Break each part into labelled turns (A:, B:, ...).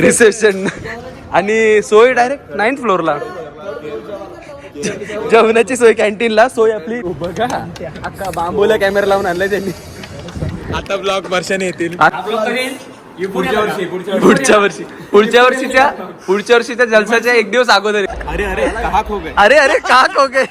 A: Reception. आणि सोय direct ninth फ्लोअरला जेवणाची सोय कॅन्टीनला सोय आपली. बघा. अख्खा बांबूला कॅमेरा लावून आणलाय त्यांनी.
B: आता ब्लॉग वर्षाने येतील.
A: पुढच्या वर्षी पुढच्या वर्षी. पुढच्या वर्षीच्या पुढच्या वर्षीच्या जलसाच्या एक दिवस अगोदर.
B: अरे अरे गए.
A: अरे अरे का ओके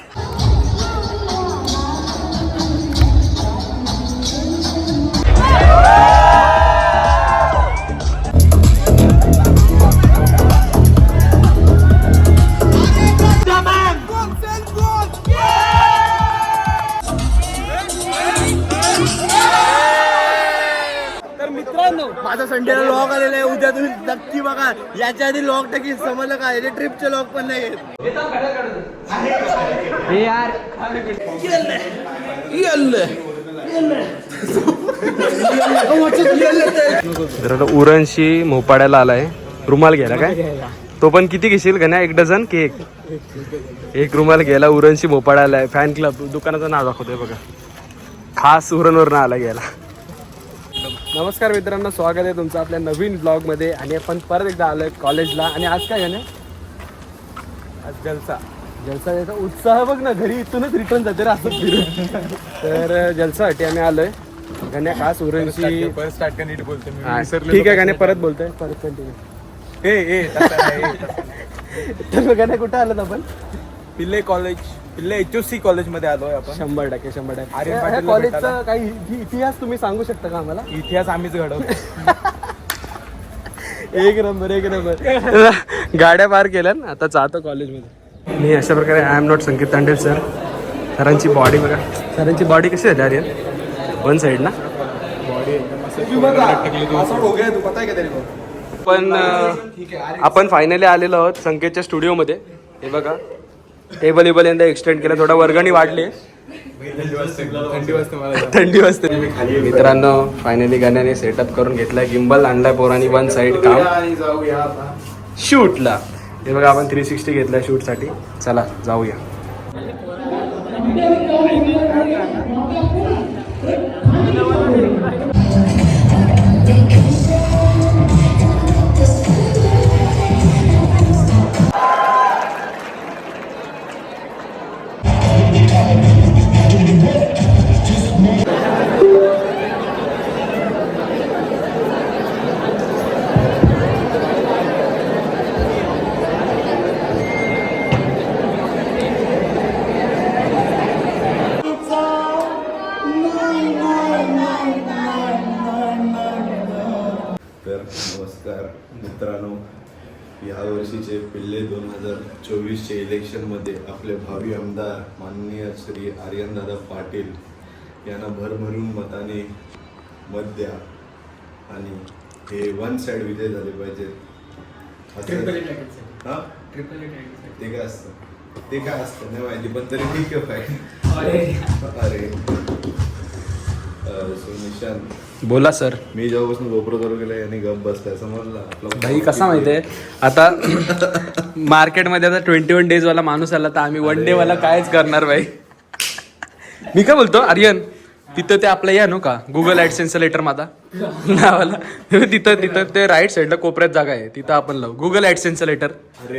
C: माझा संडेला लॉग आलेला आहे उद्या तुम्ही नक्की बघा. याच्या आधी लॉग टाकी समजलं काय ट्रिपचे लॉग पण नाही
A: आता उरणशी मोपाड्याला आलाय. रुमाल घ्यायला काय? तो पण किती घेशील का ना एक डझन की एक? एक रुमाल घ्यायला उरणशी मोपाड्याला आहे फॅन क्लब दुकानाचं नाव दाखवतोय बघा. खास उरणवरनं आला घ्यायला. नमस्कार मित्रांनो स्वागत आहे तुमचं आपल्या नवीन ब्लॉगमध्ये आणि आपण परत एकदा आलोय कॉलेजला आणि आज काय आहे आज जलसा. जलसा याचा उत्साह बघ ना घरी इथूनच रिटर्न जाते रे असं फिरून तर जलसासाठी आम्ही आलोय. गण्या खास उरणशी.
B: परत स्टार्ट का नीट बोलतो मी.
A: हा,
B: विसरलेलो
A: ठीक आहे गाणे. परत बोलतोय. परत कंटिन्यू
B: ए ए तसं नाही, ए, तसं नाही.
A: तर गाणे कुठं आलं आपण?
B: पिल्ले कॉलेज पिल्ले एच सी कॉलेजमध्ये आलोय आपण.
A: शंभर टक्के शंभर टक्के.
B: आर्यन
A: ह्या- ह्या
B: पाटीलला
A: कॉलेजचा
B: भेटायला.
A: काही इति- इतिहास तुम्ही सांगू शकता का आम्हाला?
B: इतिहास आम्हीच घडवतो.
A: एक नंबर एक नंबर. गाड्या पार केल्या ना आता जातो कॉलेजमध्ये मी अशा प्रकारे I am not Sanket Tandel sir सरांची बॉडी बघा. सरांची बॉडी कशी झाली आर्यन? वन साईड ना? पण अं, आपण फायनली आलेलो आहोत संकेतच्या स्टुडिओमध्ये हे बघा. टेबल इबल यंदा एक्सटेंड केलं. थोडा वर्गणी वाढली.
B: थंडी वाजते.
A: थंडी वाजते मित्रांनो फायनली गाण्याने सेटअप करून घेतलाय. गिंबल आणलाय पोरांनी वन साइड काम. शूटला हे बघा आपण थ्री सिक्स्टी घेतलाय शूटसाठी चला जाऊया.
D: नमस्कार मित्रांनो. या वर्षीचे पिल्ले दोन हजार चोवीसचे इलेक्शनमध्ये आपले भावी आमदार माननीय श्री आर्यनदादा पाटील यांना भरभरून मताने मत द्या आणि हे वन साइड विजय झाले पाहिजेत. हा? ते काय असतं? ते काय असतं? नाही माहिती पण तरी ठीक आहे अरे. निशांत
A: बोला सर
D: मी जेव्हापासून गोप्रो चालू केलं यांनी गप बसलाय समजला.
A: भाई कसा माहितीये आता मार्केटमध्ये आता ट्वेंटी वन डेज वाला माणूस आला तर आम्ही वन डे वाला कायच करणार भाई? मी काय बोलतो? आर्यन? तिथं ते आपलं या नो का? गुगल ऍडसेन्सचं लेटर माझा नावाला. तिथं तिथं ते राईट साईडला कोपऱ्यात जागा आहे. तिथं आपण लावू. गुगल ऍडसेन्सचं लेटर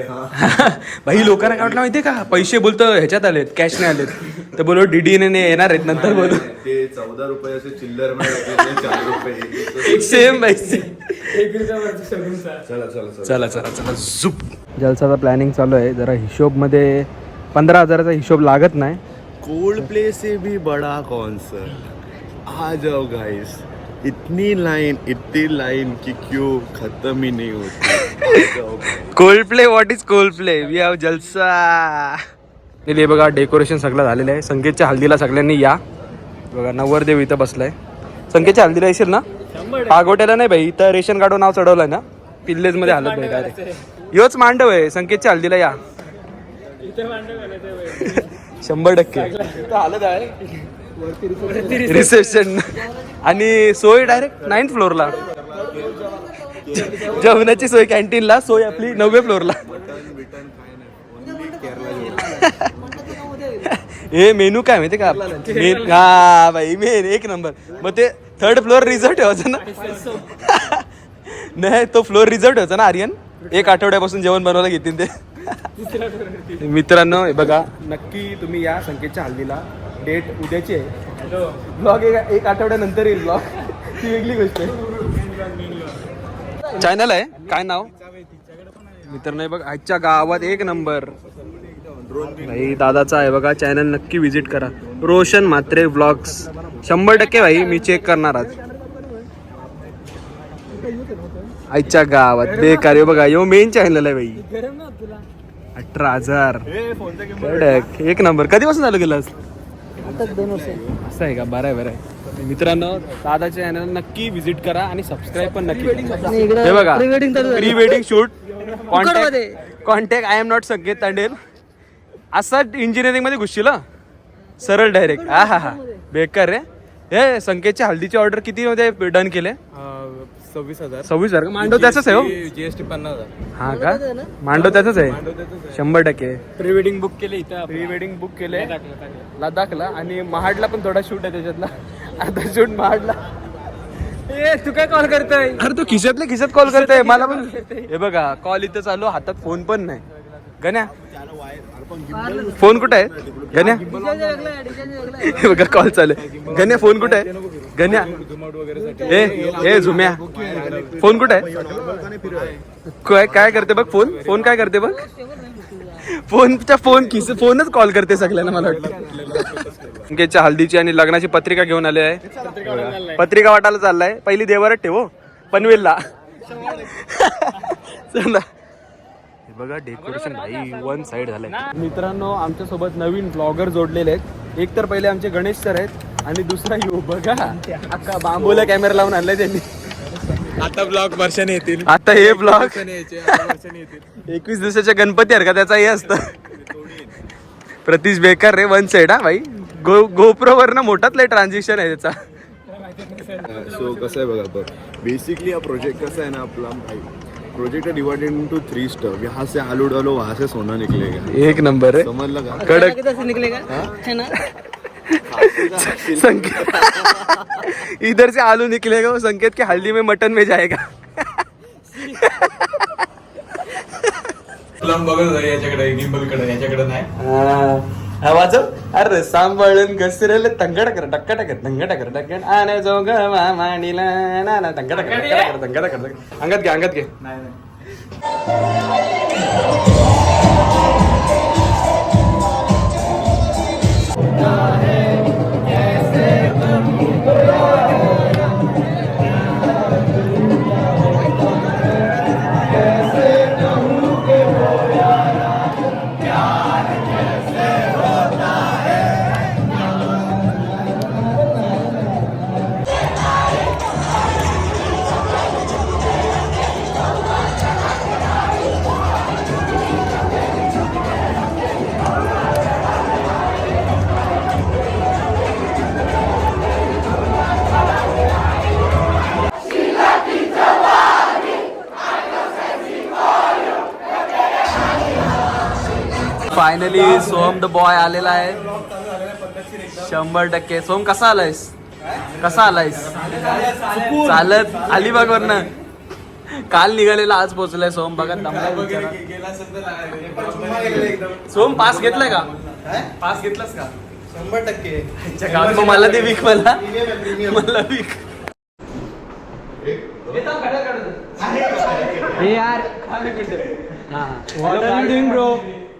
D: हा.
A: भाई लोकांना काय वाटलं माहितीये का? पैसे बोलतो ह्याच्यात आलेत कॅश नाही आलेत. तर बोलो डीडी ने येणार आहेत नंतर बोलू.
D: ते चौदा रुपयाचे चिल्लरमध्ये टाकले, चार रुपये.
A: सेम पैसे
D: चला चला चला.
A: चला चला चला. झुप जलसाचा प्लॅनिंग चालू आहे. जरा हिशोबमध्ये पंधरा हजाराचा हिशोब लागत नाही.
D: कोल्ड प्ले से भी बड़ा कॉन्सर्ट आ जाओ गाइस इतनी लाइन इतनी लाइन कि क्यों खत्म ही नहीं होती.
A: Coldplay what is Coldplay we have जलसा हे बघा डेकोरेशन सगळं झालेलं आहे. संकेतच्या हल्दीला सगळ्यांनी या. बघा नवरदेव इथं बसलाय. संकेतच्या हल्दीला येशील ना? पागोट्याला नाही भाई इथं रेशन कार्ड नाव चढवलंय ना? पिल्लेजमध्ये हालत नाही डायरेक्ट योच मांडव आहे. संकेतच्या हल्दीला या. शंभर टक्के. रिसेप्शन आणि सोय डायरेक्ट नाईन्थ फ्लोअरला जेवणाची सोय कॅन्टीनला सोय आपली नवव्या फ्लोअरला हे मेनू काय माहिती का? मेन हा भाई मेन एक नंबर मग ते थर्ड फ्लोअर रिझर्व ठेवायचा ना. नाही तो फ्लोअर रिझर्व ठेवायचा ना आर्यन. एक आठवड्यापासून जेवण बनवायला घेतील ते. मित्रांनो हे बघा.
B: नक्की तुम्ही या संकेतच्या हल्दीला डेट उद्याची आहे. ब्लॉग एक एक आठवड्यानंतर येईल ब्लॉग ती वेगळी गोष्ट आहे.
A: चॅनल आहे. काय नाव? मित्रांनो हे बघ आजच्या गावात एक नंबर. भाई दादाचा आहे बघा. चॅनल नक्की विजिट करा. रोशन म्हात्रे व्लॉग्स शंभर टक्के भाई मी चेक करणार आज. आजच्या गावात बेकार बघा यो मेन चॅनल आहे भाई. अठरा हजार. कडक एक नंबर. कधीपासून चालू केलं असं आहे का? बरं आहे बरं आहे. मित्रांनो दादाच्या चॅनल नक्की विजिट करा आणि सबस्क्राईब पण नक्की करा. हे बघा pre wedding shoot contact contact I am not Sanket Tandel. असा इंजिनिअरिंगमध्ये घुसशील? सरळ डायरेक्ट हा हा हा बेकार रे. हे संकेतच्या हल्दीची ऑर्डर किती मध्ये डन केले?
B: सव्वीस हजार.
A: सव्वीस हजार मांडव त्याच आहे हो?
B: जीएसटी पन्नास हजार.
A: हा का? मांडव त्याच आहे शंभर टक्के.
B: प्री वेडिंग बुक केले इथं प्री वेडिंग बुक केले. लडाखला आणि महाडला पण थोडा शूट आहे त्याच्यातला. अर्धा शूट महाडला. ए तू काय कॉल करतोय?
A: अरे तू खिशातल्या खिशात कॉल करते मला पण हे बघा कॉल इथं चालू हातात फोन पण नाही. गण्या. फोन कुठे आहे? गण्या बघा कॉल चालू आहे. गण्या फोन कुठे आहे? गण्या ए ए झुम्या. फोन कुठे आहे? काय काय करते बघ फोन? फोन काय करते बघ? फोनच्या फोन खिस फोनच कॉल करते सगळ्यांना मला वाटतं. संकेतच्या हल्दीची आणि लग्नाची पत्रिका घेऊन आले आहे. पत्रिका वाटायला चाललाय. पहिली देवारात ठेव हो. पनवेलला. चला. बघा डेकोरेशन भाई वन साइड झालंय.
B: मित्रांनो आमच्यासोबत नवीन ब्लॉगर जोडलेले आहेत. एक तर पहिले आमचे गणेश सर आहेत आणि दुसरा यो बघा. अख्खा बांबूला कॅमेरा लावून आणलाय त्यांनी. आता ब्लॉग वर्षाने येतील.
A: आता हे ब्लॉग
B: वर्षाने येतील.
A: एकवीस दिवसाच्या गणपती हरका त्याचा हे असतं. प्रतीश बेकार रे वन साइड हा भाई. गो गोप्रो वरनं मोठाच लय ट्रान्झॅक्शन आहे त्याचा.
D: सो कसं आहे बघा बेसिकली हा प्रोजेक्ट कसा है ना अपना project divided into three stuff यहाँ से आलू डालो वहाँ से सोना निकलेगा।
A: एक नंबर आहे
D: समझ लगा?
A: कडक से निकलेगा? है? संकेत इधर से आलू निकलेगा वो संकेत के हल्दी में मटन में जाएगा।
B: याच्याकडे गिंबलकडे याच्याकडे नाही
A: वाजव. अरे सांभाळून घसरेल तंगड कर टक्का टकर तंगड कर टक्कड आने जो ग माणीला ना ना तंगड कर तंगड कर अंगात घे. अंगात घे फायनली सोम द बॉय आलेला आहे. शंभर टक्के. सोम कसा आलायस? कसा आलायस? चालत. अलिबाग वरनं. काल निघालेला आज पोहोचलाय सोम बघा. सोम पास घेतलाय का? पास घेतलास का?
C: शंभर टक्के.
A: अच्छा, गावात मग मला ते विक मला. मला विक हे यार. Bro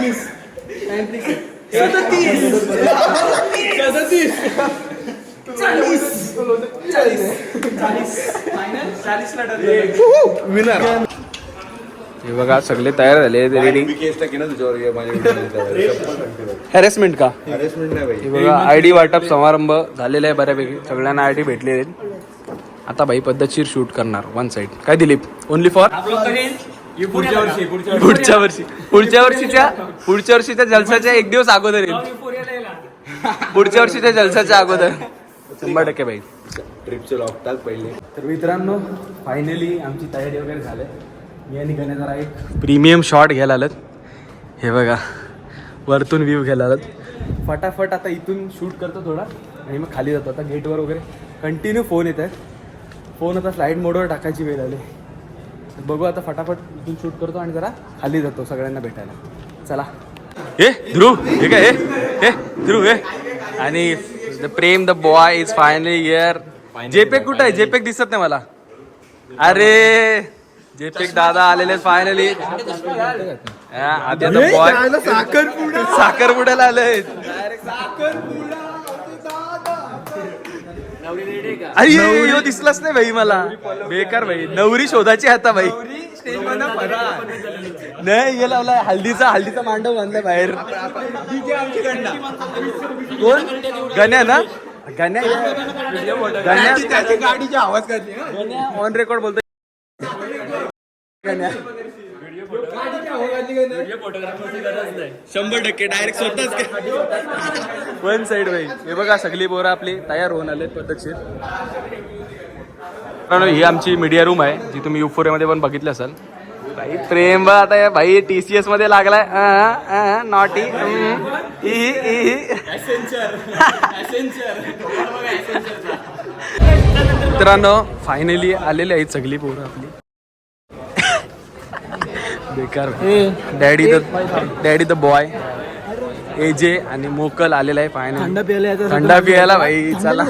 C: Please. Time please. सदतीस सदतीस चाळीस चाळीस विनर
A: हे बघा सगळे तयार झाले रेडी हॅरेसमेंट का?
D: हॅरेसमेंट नाही भाई.
A: हे बघा आय डी वाटप समारंभ झालेला आहे बऱ्यापैकी. सगळ्यांना आय डी भेटले आहेत. आता भाई पद्धतशीर शूट करणार वन साइड काय दिलीप? ओनली फॉर
B: पुढच्या वर्षी पुढच्या
A: पुढच्या वर्षी. पुढच्या वर्षीच्या पुढच्या वर्षीच्या जलसाच्या एक दिवस अगोदर येईल. पुढच्या वर्षीच्या जलसाच्या अगोदर. शंभर टक्के भाई
D: ट्रिपचे लॉक टाक पहिले.
B: तर मित्रांनो फायनली आमची तयारी वगैरे झाली. मी आणि गणे जरा एक
A: प्रीमियम शॉट घ्यायला आलं हे बघा वरतून व्ह्यू घ्यायला आलं
B: फटाफट आता इथून शूट करतो थोडा. आणि मग खाली जातो. आता गेटवर वगैरे कंटिन्यू फोन येत आहेत. फोन आता स्लाईड मोडवर टाकायची वेळ आली. बघू आता फटाफट इथून शूट करतो आणि जरा खाली जातो सगळ्यांना भेटायला. चला.
A: हे ध्रुव हे काय हे? हे ध्रुव हे? आणि the Prem the boy is finally here JPEG कुठं आहे? जेपेक दिसत नाही मला. अरे जेपेक दादा आलेले फायनली आता बॉय
C: साखरपुडा.
A: साखरपुड्याला आले अरे यो दिसलाच नाही भाई मला. बेकार भाई नवरी शोधाची आता भाई नाही हे लावलाय हल्दीचा हल्दीचा मांडव बांधलाय बाहेर. कोण? गण्या ना? गण्या? गण्या?
C: गाडीचा आवाज करते
A: गण्या ऑन रेकॉर्ड बोलतोय. गण्या. शंभर टक्के डायरेक्ट स्वतःच वन साइड भाई हे बघा सगळी पोरं आपली तयार होऊन आले पद्धतशीर मित्रांनो, ही आमची मीडिया रूम आहे जी तुम्ही युफोरियामध्ये पण बघितली असाल. भाई प्रेम बा आता या भाई टी सी एसमध्ये लागलाय. नॉटी मित्रांनो फायनली आलेले आहेत सगळी पोरं आपली. बेकार. Daddy the daddy the boy AJ आणि मोकल आलेला आहे फायनल
C: थंड प्यायला
A: थंडा पियाला भाई चला.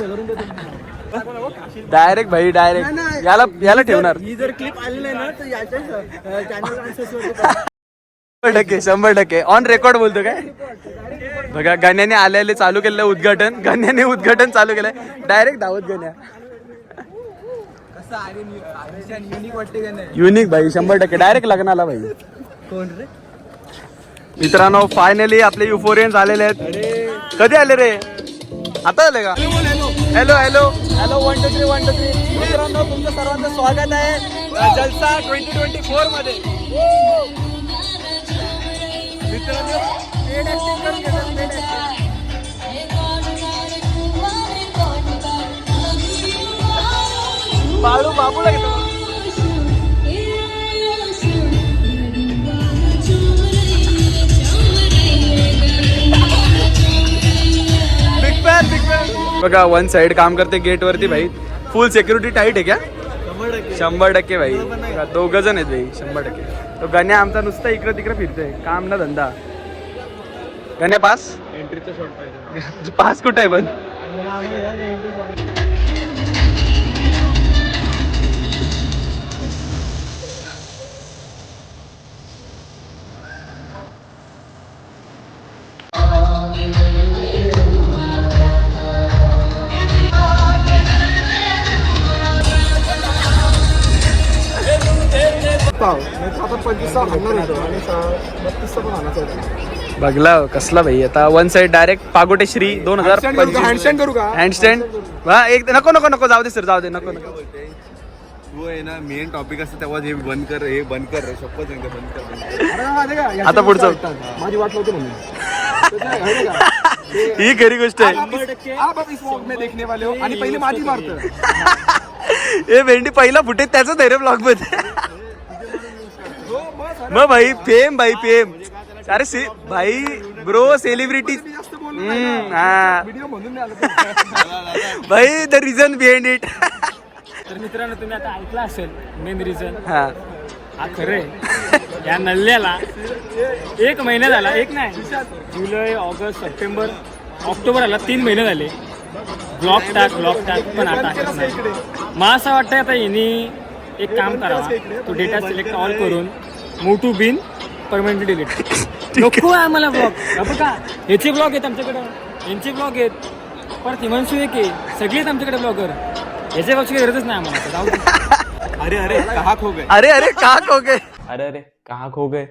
A: डायरेक्ट भाई डायरेक्ट याला याला ठेवणार.
C: ही जर क्लिप आली नाही ना तर याच्या चॅनल
A: शंभर टक्के शंभर टक्के. ऑन रेकॉर्ड बोलतो काय? बघा गाण्याने आलेले चालू केलेलं उद्घाटन. गाण्याने उद्घाटन चालू केलंय. डायरेक्ट धावत गाण्या.
C: युनिक
A: भाई शंभर टक्के. डायरेक्ट लग्नाला भाई.
C: कोण रे?
A: मित्रांनो फायनली आपले युफोरियन्स आलेले आहेत. कधी आले रे? आता आले का? Hello hello hello one two three one two three मित्रांनो तुमचं सर्वांचं स्वागत आहे. जलसा ट्वेंटी ट्वेंटी फोरमध्ये. मित्रांनो Balu big fan big fan बघा वन साइड काम करते गेट वरती भाई. फुल सिक्युरिटी टाईट आहे क्या? शंभर टक्के. भाई. दोघ जण आहेत भाई शंभर टक्के. तो गण्या आमचा नुसता इकडे तिकडे फिरतोय. काम ना धंदा. गण्या पास
B: एंट्रीचा
A: पास कुठं आहे पण?
C: आता पंचवीसचा हाणणार होतो आणि बत्तीसचा पण हाणायचा होता.
A: बघला कसला भाई आता वन साइड डायरेक्ट पागोटे श्री दोन हजार
C: Handstand करू का?
A: हँडस्टँड हा एक नको नको नको जाऊ दे सर जाऊ दे नको नको.
D: तू आहे ना मेन टॉपिक असतं तेव्हा हे बंद कर हे बंद कर रे शपथ सांगते बंद कर
A: आता पुढचं.
C: माझी वाट लावतो म्हणून?
A: ही खरी गोष्ट आहे.
C: देखने वाले हो. आणि पहिले माझी मारतं
A: ए भेंडी पहिला फुटेज त्याच आहे रे ब्लॉगमध्ये. मग भाई फेम भाई फेम अरे से भाई ब्रो सेलिब्रिटी हा. भाई द रिझन बिहाइंड इट
B: तर मित्रांनो तुम्ही आता ऐकला असेल मेन रिझन
A: हा.
B: खरे या नल्ल्याला एक महिना झाला एक नाही. जुलै ऑगस्ट सप्टेंबर ऑक्टोबर आला तीन महिने झाले.
E: ब्लॉक टाक ब्लॉक टाक पण आता मला असं वाटतं आता यांनी एक काम करावा. तो डेटा सिलेक्ट ऑल करून मोटू बिन परमनंटली डिलीट नको आहे. आम्हाला ब्लॉग बघा ह्याचे ब्लॉग आहेत आमच्याकडं. यांचे ब्लॉग आहेत. परत हिमांशू एक आहे. सगळे आहेत आमच्याकडे ब्लॉगर याच्या ब्लॉगची काही गरजच नाही आम्हाला. जाऊ दे.
B: अरे अरे कहा खो गए?
A: अरे अरे का हो गए?
B: अरे अरे कहा खो गए?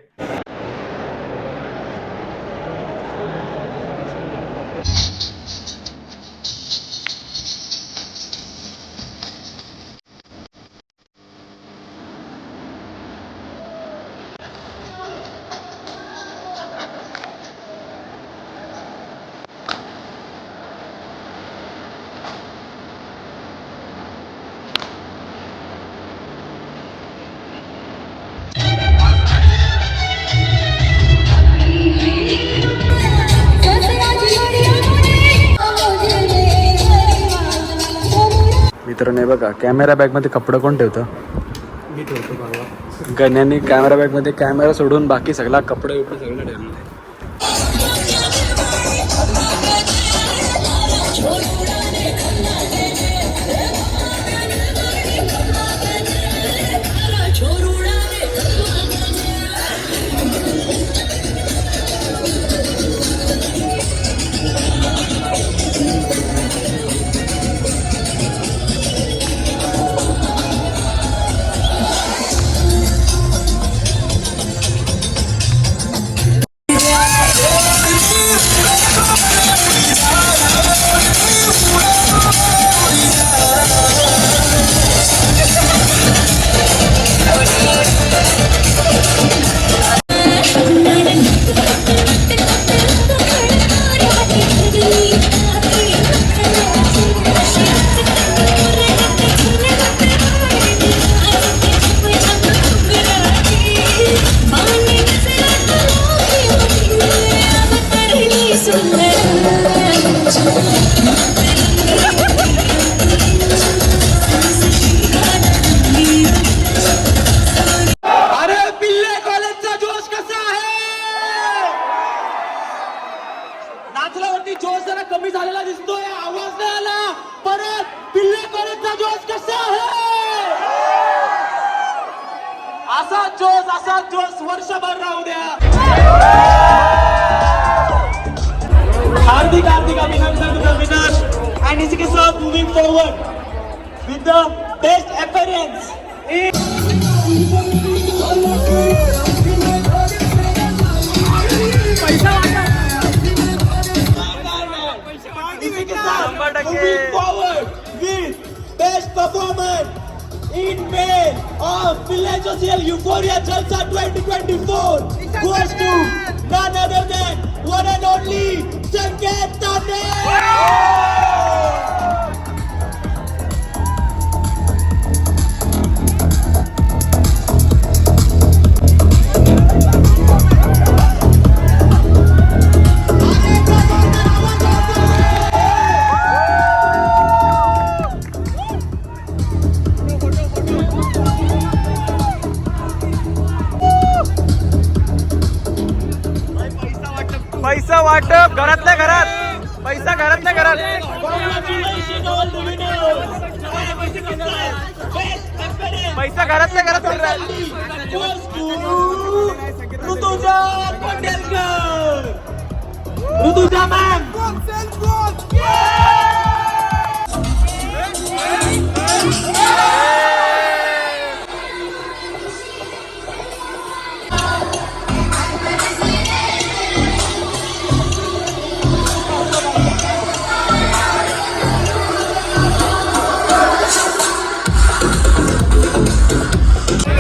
A: मित्रांनो हे बघा कॅमेरा बॅगमध्ये कपडे कोण ठेवतं?
B: मी ठेवतो
A: गण्याने कॅमेरा बॅगमध्ये कॅमेरा सोडून बाकी सगळा कपडे बिपडे सगळं ठेवलं.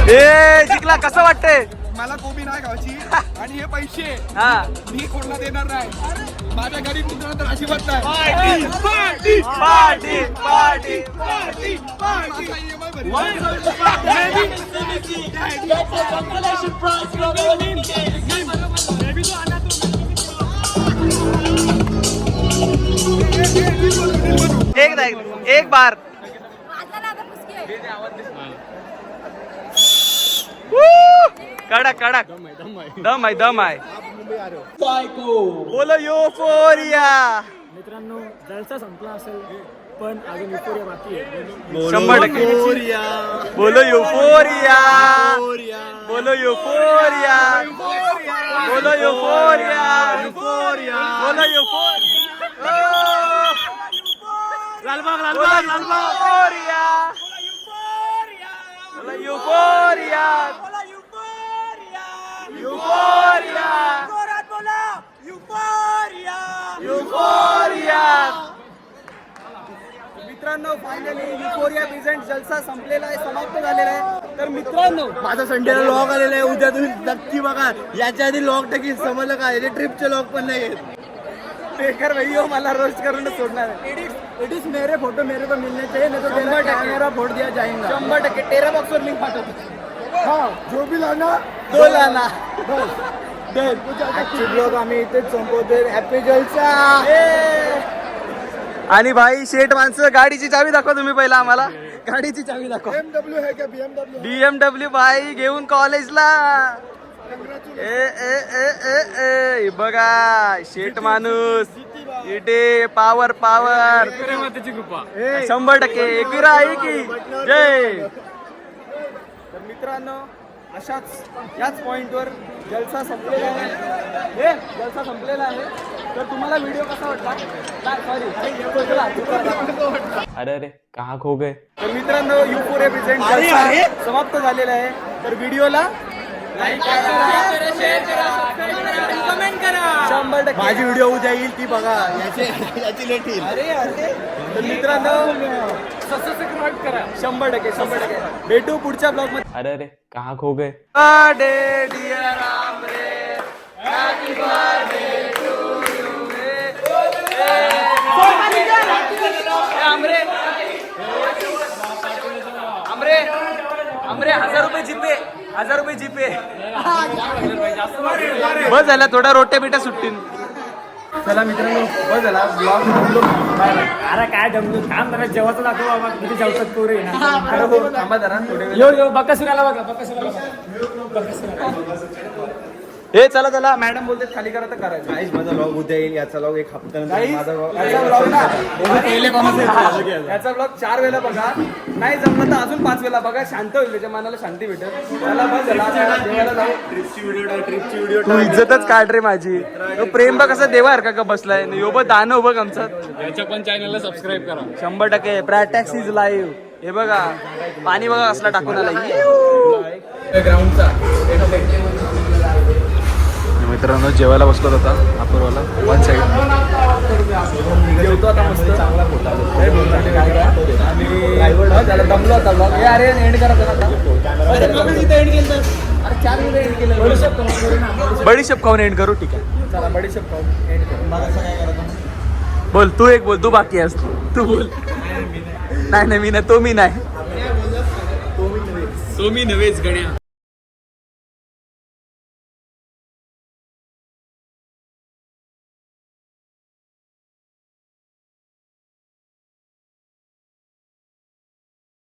A: ए जिंकला कसं वाटतंय?
B: मला कोबी नाही गावची आणि हे पैसे
A: हा.
B: मी कोणाला देणार नाही. माझ्या गरीब मित्रांना तर अजिबात नाही.
A: पार्टी पार्टी पार्टी
B: भरील.
A: एक नाही एक बार. कडक कडक. दम आहे दम आहे. बोलो यो फोरिया
E: मित्रांनो जलसा संपला असेल पण अजून युफोरिया बाकी आहे.
A: शंभर टक्के. बोलो युफोरिया बोलो युफोरिया बोलो युफोरिया बोलो युफोरिया लालबाग लालबाग लालबाग युफोरिया बोलो युफोरिया युफोरिया युफोरिया
B: मित्रांनो फायनली युफोरिया प्रेझेंट जलसा संपलेला आहे समाप्त झालेला आहे. तर मित्रांनो
C: माझा संडेला लॉग आलेला आहे. उद्या तुम्ही नक्की बघा. याच्या आधी लॉग टाकी समजलं काय याचे ट्रिपचे लॉग पण नाही आहेत.
B: बेकार भाई हो मला रोस्ट करून सोडणार इट इज मेरे फोटो मेरे को मिलने चाहिए नहीं तो तेरा कैमरा फोड़ दिया जाएगा। शंभर टक्के. तेरा बॉक्स वर लिंक पाठवतो.
C: हा जो बी लाना
B: दो लाना.
C: आजची ब्लॉग आम्ही इथेच संपवतोय. हॅपी जलसा.
A: आणि भाई शेठ माणसं गाडीची चावी दाखवा तुम्ही पहिला आम्हाला. गाडीची चावी दाखवा.
C: बीएमडब्ल्यू है बीएमडब्ल्यू
A: बीएमडब्ल्यू बाई घेऊन कॉलेजला ए ए ए ए ए बघा शेठ माणूस. इटे पावर पावर शंभर टक्के. एकविरा आहे की? जय.
B: तर मित्रांनो अशाच याच पॉइंटवर जलसा संपलेला आहे. हे जलसा संपलेला आहे. तर तुम्हाला व्हिडिओ कसा वाटला? सॉरी
A: अरे अरे कहा खो गए
B: तर मित्रांनो युफोर प्रेझेंट जलसा समाप्त झालेला आहे. तर व्हिडिओला
C: माझी व्हिडिओ उद्या येईल ती बघा याची याची लेट येईल
B: अरे अरे तर मित्रांनो
E: सबस्क्राईब करा
B: शंभर टक्के शंभर टक्के भेटू पुढच्या ब्लॉगमध्ये
A: अरे अरे कहा खो गए आमरे हजार रुपये जीपे हजार रुपये जीपे बस झाल्या थोडा रोट्या बिट्या सुट्टीन
B: चला मित्रांनो बस झाला. ब्लॉग बाय
E: अरे काय जमलो थांब जरा जेवायचं दाखव बाबा. किती जेवतात पोरं
B: थांबा जरा. थोडे वेळ
E: यो यो बकासुराला बघा बकासुराला बघा.
B: हे चला चला. मॅडम बोलते खाली करा तर करायचं.
C: माझा लॉग उद्या येईल याचा लॉग एक हप्ता
B: Guys,
C: माझा vlog-
B: याचा vlog ना. याचा ब्लॉग चार वेळा बघा. नाही जमलं तर अजून पाच वेळा बघा. शांत होईल त्याच्या मनाला शांती भेटेल. त्याला बस झाला आता देवाला जाऊ.
C: ट्रिपची व्हिडिओ ट्रिपची व्हिडिओ
A: तू इज्जतच काढ रे माझी. तो प्रेम बघ कसं देवासारखा का बसलाय. यो बघ दानव बघ आमचा
E: याच्या पण चॅनलला सबस्क्राईब करा.
A: शंभर टक्के. प्रॅटॅक्स इज लाईव्ह हे बघा. पाणी बघा असला टाकून आला मित्रांनो जेवायला बसलो होता अपूर्वाला. वन साईड
B: जेवतो आता मस्त. चांगला फोटो आणि त्याला दमलो आता ब्लॉग हे अरे एंड करा आता अरे एंड केलं अरे चार मिनिटं एंड केलं बडीशेप
A: बडीशेप खाऊन एंड करू ठीक आहे.
B: चला बडीशेप एंड करू
A: बोल तू एक बोल तू बाकी आहेस. तू बोल. नाही नाही मी नाही तो मी नाही.
E: तो मी नव्हेच गण्या